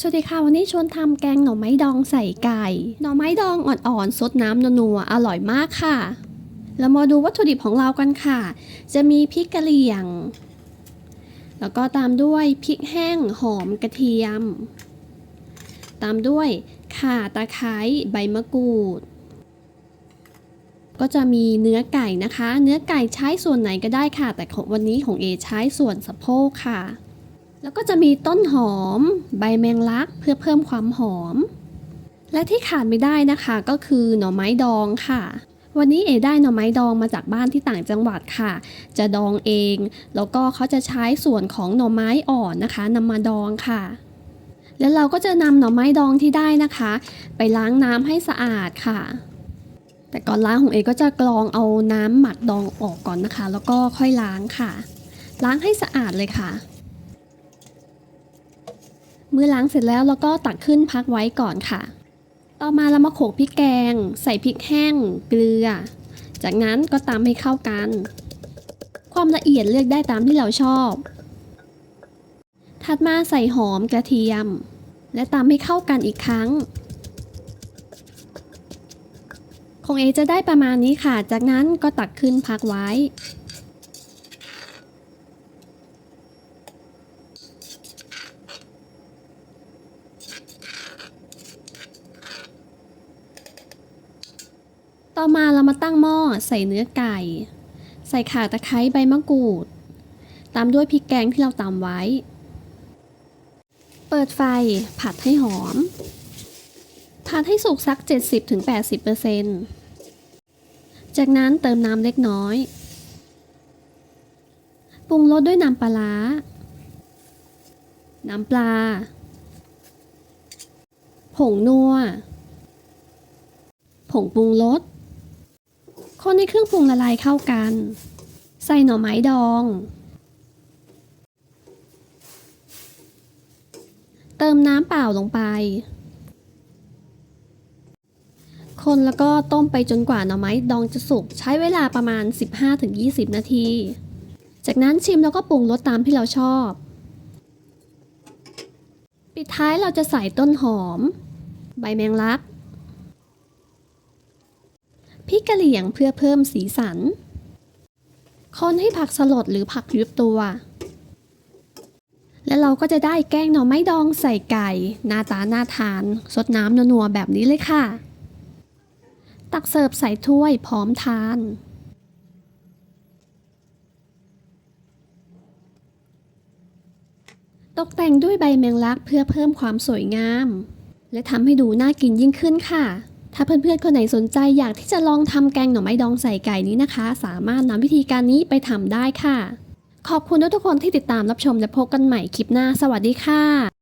สวัสดีค่ะ วันนี้ชวนทำแกงหน่อไม้ดองใส่ไก่ หน่อไม้ดองอ่อนๆซดน้ำนัวๆอร่อยมากค่ะเรามาดูวัตถุดิบของเรากันค่ะ จะมีพริกกะเหรี่ยง แล้วก็ตามด้วยพริกแห้งหอมกระเทียม ตามด้วยข่าตะไคร้ใบมะกรูด ก็จะมีเนื้อไก่นะคะ เนื้อไก่ใช้ส่วนไหนก็ได้ค่ะ แต่ของวันนี้ของเอใช้ส่วนสะโพกค่ะ แล้วก็จะมีต้นหอม ใบแมงลักเพื่อเพิ่มความหอม และที่ขาดไม่ได้นะคะก็คือหน่อไม้ดองค่ะ วันนี้เอได้หน่อไม้ดองมาจากบ้านที่ต่างจังหวัดค่ะ จะดองเอง แล้วก็เขาจะใช้ส่วนของหน่อไม้อ่อนนะคะนำมาดองค่ะ แล้วเราก็จะนำหน่อไม้ดองที่ได้นะคะ ไปล้างน้ำให้สะอาดค่ะแต่ก่อนล้างของเอก็จะกรองเอาน้ำหมักดองออกก่อนนะคะ แล้วก็ค่อยล้างค่ะ ล้างให้สะอาดเลยค่ะ มื่อล้างเสร็จแล้วเราก็ตักขึ้นพักไว้ก่อนค่ะ ต่อมาเรามาโขลกพริกแกง ใส่พริกแห้ง เกลือ จากนั้นก็ตามให้เข้ากัน ความละเอียดเลือกได้ตามที่เราชอบ ถัดมาใส่หอมกระเทียม และตามให้เข้ากันอีกครั้งของเอจะได้ประมาณนี้ค่ะ จากนั้นก็ตักขึ้นพักไว้ ต่อมาเรามาตั้งหม้อใส่เนื้อไก่ ใส่ข่าตะไคร้ใบมะกรูด ตามด้วยพริกแกงที่เราตำไว้ เปิดไฟผัดให้หอม ผัดให้สุกสัก 70-80%จากนั้นเติมน้ำเล็กน้อย ปรุงรสด้วยน้ำปลาร้าน้ำปลา ผงนัว ผงปรุงรส คนในเครื่องปรุงละลายเข้ากัน ใส่หน่อไม้ดอง เติมน้ำเปล่าลงไป คนแล้วก็ต้มไปจนกว่าหน่อไม้ดองจะสุก ใช้เวลาประมาณ 15-20 นาที จากนั้นชิมแล้วก็ปรุงรสตามที่เราชอบ ปิดท้ายเราจะใส่ต้นหอม ใบแมงลัก พริกกะเหรี่ยงเพื่อเพิ่มสีสัน คนให้ผักสลดหรือผักยุบตัว และเราก็จะได้แกงหน่อไม้ดองใส่ไก่หน้าตาหน่าทานสดน้ำนัวๆแบบนี้เลยค่ะ ตักเสิร์ฟใส่ถ้วยพร้อมทานตกแต่งด้วยใบแมงลักเพื่อเพิ่มความสวยงาม และทำให้ดูน่ากินยิ่งขึ้นค่ะ ถ้าเพื่อนๆคนไหนสนใจอยากที่จะลองทำแกงหน่อไม้ดองใส่ไก่นี้นะคะ สามารถนำวิธีการนี้ไปทำได้ค่ะ ขอบคุณทุกคนที่ติดตามรับชมและพบกันใหม่คลิปหน้า สวัสดีค่ะ